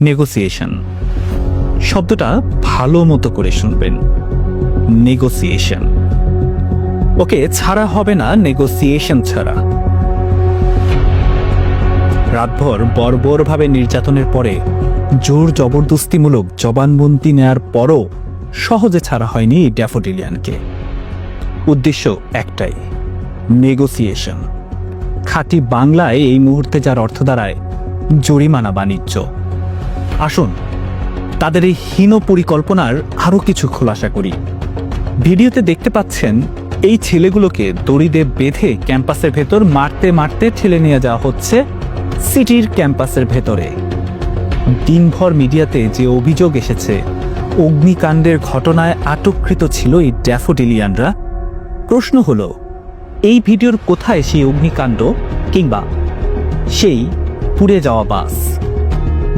Negotiation শব্দটা ভালো মতো করে শুনবেন। নেগোসিয়েশন ওকে, ছাড়া হবে না নেগোসিয়েশন ছাড়া। রাতভর বর্বরভাবে নির্যাতনের পরে জোর জবরদস্তিমূলক জবানবন্দি নেয়ার পরও সহজে ছাড়া হয়নি ড্যাফোডিলিয়ানকে। উদ্দেশ্য একটাই নেগোসিয়েশন খাঁটি বাংলায় এই মুহূর্তে যার অর্থ দাঁড়ায় জরিমানা বাণিজ্য। আসুন, তাদের এই হীন পরিকল্পনার আরও কিছু খোলাসা করি। ভিডিওতে দেখতে পাচ্ছেন, এই ছেলেগুলোকে দড়িদে বেঁধে ক্যাম্পাসের ভেতর মারতে মারতে ঠেলে নিয়ে যাওয়া হচ্ছে সিটির ক্যাম্পাসের ভেতরে। দিনভর মিডিয়াতে যে অভিযোগ এসেছে, অগ্নিকাণ্ডের ঘটনায় আটককৃত ছিল এই ড্যাফোডিলিয়ানরা। প্রশ্ন হলো, এই ভিডিওর কোথায় সেই অগ্নিকাণ্ড কিংবা সেই পুড়ে যাওয়া বাস।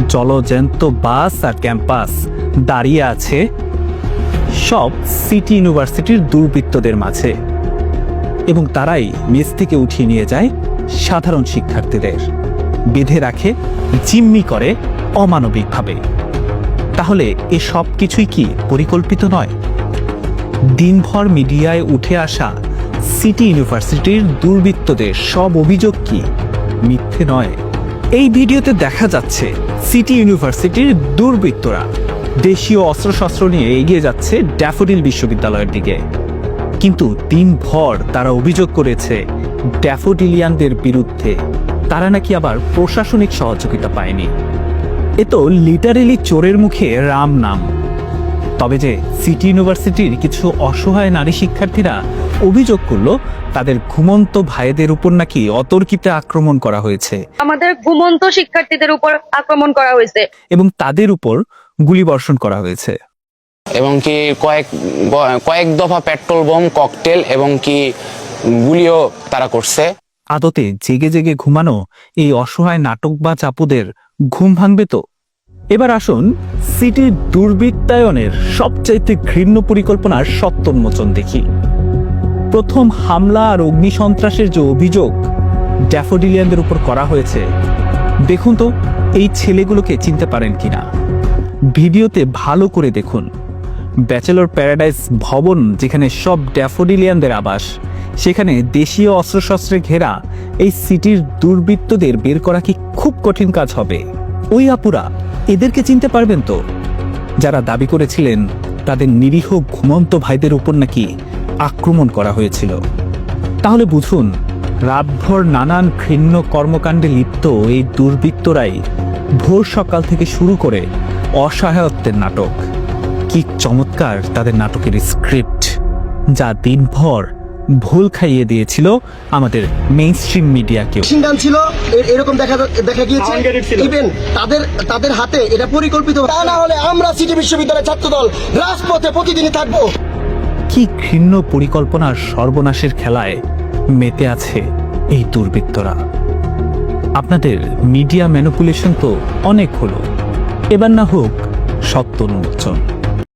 জলজ্যান্ত বাস আর ক্যাম্পাস দাঁড়িয়ে আছে সব সিটি ইউনিভার্সিটির দুর্বৃত্তদের মাঝে। এবং তারাই মেস থেকে উঠিয়ে নিয়ে যায় সাধারণ শিক্ষার্থীদের। বেঁধে রাখে, জিম্মি করে অমানবিকভাবে। তাহলে এ সব কিছুই কি পরিকল্পিত নয়? দিনভর মিডিয়ায় উঠে আসা সিটি ইউনিভার্সিটির দুর্বৃত্তদের সব অভিযোগ কি মিথ্যে নয়? এই ভিডিওতে দেখা যাচ্ছে সিটি ইউনিভার্সিটির দুর্বৃত্তরা। দেশীয় অস্ত্রশস্ত্র নিয়ে এগিয়ে যাচ্ছে ড্যাফোডিল বিশ্ববিদ্যালয়ের দিকে। কিন্তু দিনভর তারা অভিযোগ করেছে ড্যাফোডিলিয়ানদের বিরুদ্ধে। তারা নাকি আবার প্রশাসনিক সহযোগিতা পায়নি। এ তো লিটারেলি চোরের মুখে রাম নাম। তবে যে সিটি ইউনিভার্সিটির কিছু অসহায় নারী শিক্ষার্থীরা অভিযোগ করল তাদের ঘুমন্ত ভাইদের উপর নাকি অতর্কিতে আক্রমণ করা হয়েছে। আমাদের ঘুমন্ত শিক্ষার্থীদের উপর আক্রমণ করা হয়েছে। এবং তাদের উপর গুলিবর্ষণ করা হয়েছে। এবং কি কয়েক কয়েক দফা পেট্রোল বোম ককটেল এবং কি গুলিও তারা করছে। আদতে জেগে জেগে ঘুমানো এই অসহায় নাটক বা চাপুদের ঘুম ভাঙবে তো? এবার আসুন সিটির দুর্বৃত্তায়নের সবচাইতে ঘৃণ্য পরিকল্পনার সত্যোন্মোচন দেখি। প্রথম হামলা আর অগ্নিসন্ত্রাসের যে অভিযোগ, ড্যাফোডিলিয়ানদের উপর করা হয়েছে, দেখুন তো এই ছেলেগুলোকে চিনতে পারেন কিনা। ভিডিওতে ভালো করে দেখুন। ব্যাচেলর প্যারাডাইস ভবন যেখানে সব ড্যাফোডিলিয়ানদের আবাস, সেখানে দেশীয় অস্ত্রশস্ত্রে ঘেরা এই সিটির দুর্বৃত্তদের বের করা কি খুব কঠিন কাজ হবে? ওই আপুরা, এদেরকে চিনতে পারবেন তো? যারা দাবি করেছিলেন, তাদের নিরীহ ঘুমন্ত ভাইদের উপর নাকি আক্রমণ করা হয়েছিল। তাহলে বুঝুন রাতভর নানান ঘৃণ্য কর্মকাণ্ডে লিপ্ত এই দুর্বৃত্তরাই ভোর সকাল থেকে শুরু করে অসহায়ত্বের নাটক। কি চমৎকার তাদের নাটকের স্ক্রিপ্ট যা দিনভর ভুল খাইয়ে দিয়েছিল আমাদের মেইন স্ট্রিম মিডিয়াকেও। মেশিন ছিল এরকম দেখা দেখা গিয়েছে। ইভেন তাদের তাদের হাতে এটা পরিকল্পিত তা না হলে আমরা সিটি বিশ্ববিদ্যালয়ের ছাত্রদল রাজপথে প্রতিদিনই থাকব। কি ঘৃণ্য পরিকল্পনার সর্বনাশের খেলায় মেতে আছে এই দুর্বৃত্তরা? আপনাদের মিডিয়া ম্যানুপুলেশন তো অনেক হলো। এবার না হোক সত্য উন্মোচন।